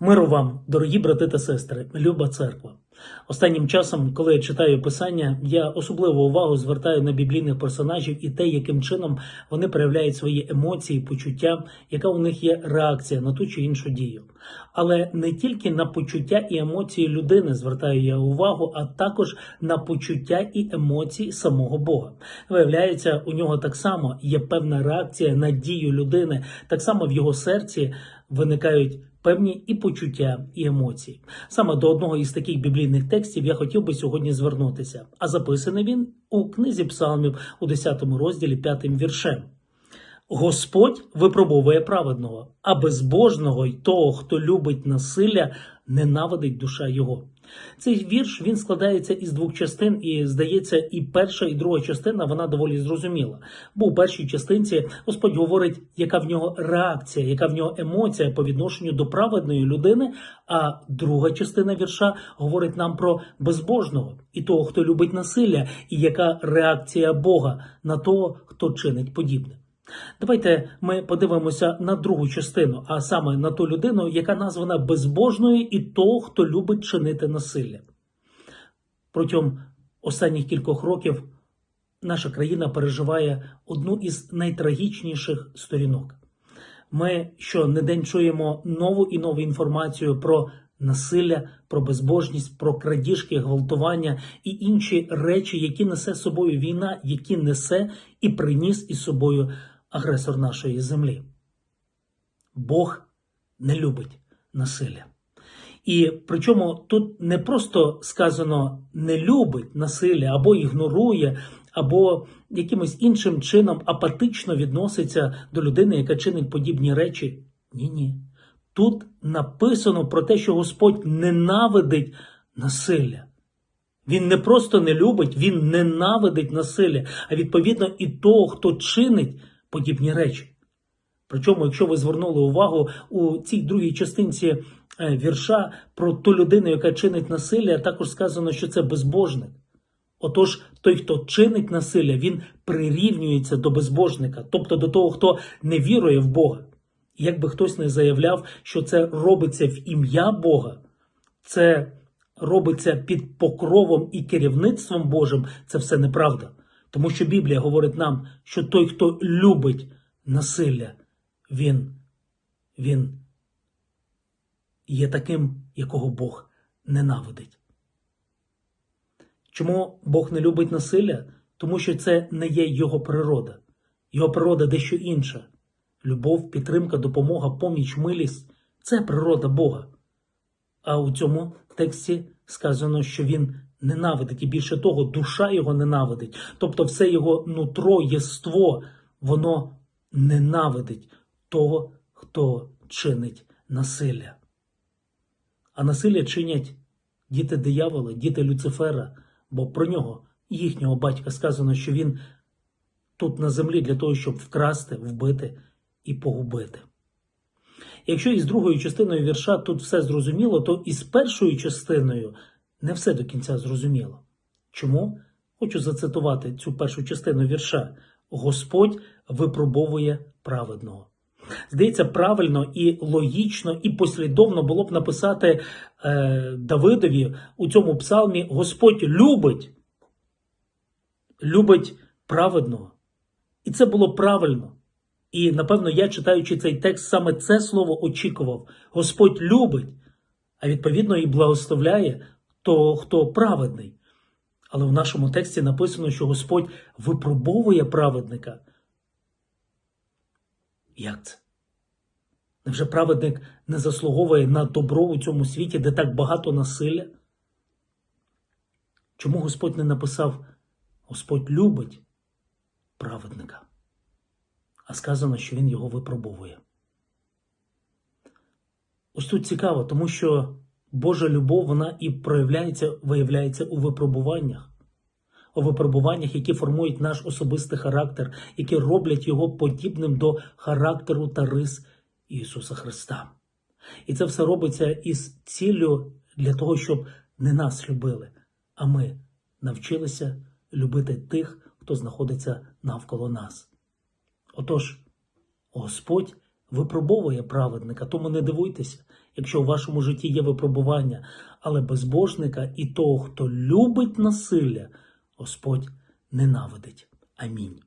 Миру вам, дорогі брати та сестри, люба церква. Останнім часом, коли я читаю писання, я особливу увагу звертаю на біблійних персонажів і те, яким чином вони проявляють свої емоції, почуття, яка у них є реакція на ту чи іншу дію. Але не тільки на почуття і емоції людини звертаю я увагу, а також на почуття і емоції самого Бога. Виявляється, у нього так само є певна реакція на дію людини, так само в його серці виникають певні і почуття, і емоції. Саме до одного із таких біблійних текстів я хотів би сьогодні звернутися, а записаний він у книзі Псалмів у 10 розділі 5 віршем. Господь випробовує праведного, а безбожного й того, хто любить насилля, ненавидить душа його. Цей вірш він складається із двох частин, і здається, і перша, і друга частина вона доволі зрозуміла. Бо у першій частинці Господь говорить, яка в нього реакція, яка в нього емоція по відношенню до праведної людини. А друга частина вірша говорить нам про безбожного і того, хто любить насилля, і яка реакція Бога на того, хто чинить подібне. Давайте ми подивимося на другу частину, а саме на ту людину, яка названа безбожною і того, хто любить чинити насилля. Протягом останніх кількох років наша країна переживає одну із найтрагічніших сторінок. Ми щонедень чуємо нову і нову інформацію про насилля, про безбожність, про крадіжки, гвалтування і інші речі, які несе з собою війна, які несе і приніс із собою агресор нашої землі. Бог не любить насилля. І причому тут не просто сказано не любить насилля або ігнорує, або якимось іншим чином апатично відноситься до людини, яка чинить подібні речі. Ні, ні. Тут написано про те, що Господь ненавидить насилля. Він не просто не любить, він ненавидить насилля, а відповідно і того, хто чинить подібні речі. Причому, якщо ви звернули увагу у цій другій частинці е, вірша про ту людину, яка чинить насилля, також сказано, що це безбожник. Отож, той, хто чинить насилля, він прирівнюється до безбожника, тобто до того, хто не вірує в Бога. І Якби хтось не заявляв, що це робиться в ім'я Бога, це робиться під покровом і керівництвом Божим, це все неправда. Тому що Біблія говорить нам, що той, хто любить насилля, він, він є таким, якого Бог ненавидить. Чому Бог не любить насилля? Тому що це не є його природа. Його природа дещо інша. Любов, підтримка, допомога, поміч, милість це природа Бога. А у цьому тексті сказано, що він ненавидить, і більше того, душа його ненавидить. Тобто, все його нутро, єство, воно ненавидить того, хто чинить насилля. А насилля чинять діти диявола, діти Люцифера, бо про нього, їхнього батька, сказано, що він тут на землі для того, щоб вкрасти, вбити і погубити. Якщо із другою частиною вірша тут все зрозуміло, то із першою частиною не все до кінця зрозуміло. Чому? Хочу зацитувати цю першу частину вірша. Господь випробовує праведного. Здається, правильно і логічно, і послідовно було б написати е, Давидові у цьому псалмі: Господь любить, любить праведного. І це було правильно. І напевно, я, читаючи цей текст, саме це слово очікував. Господь любить, а відповідно і благословляє того, хто праведний. Але в нашому тексті написано, що Господь випробовує праведника. Як це? Невже праведник не заслуговує на добро у цьому світі, де так багато насилля? Чому Господь не написав Господь любить праведника? А сказано, що Він його випробовує. Ось тут цікаво, тому що Божа любов вона і проявляється, виявляється у випробуваннях, у випробуваннях, які формують наш особистий характер, які роблять його подібним до характеру та рис Ісуса Христа. І це все робиться із ціллю для того, щоб не нас любили, а ми навчилися любити тих, хто знаходиться навколо нас. Отож, Господь випробовує праведника, тому не дивуйтеся, якщо у вашому житті є випробування, але безбожника і того, хто любить насилля, Господь ненавидить. Амінь.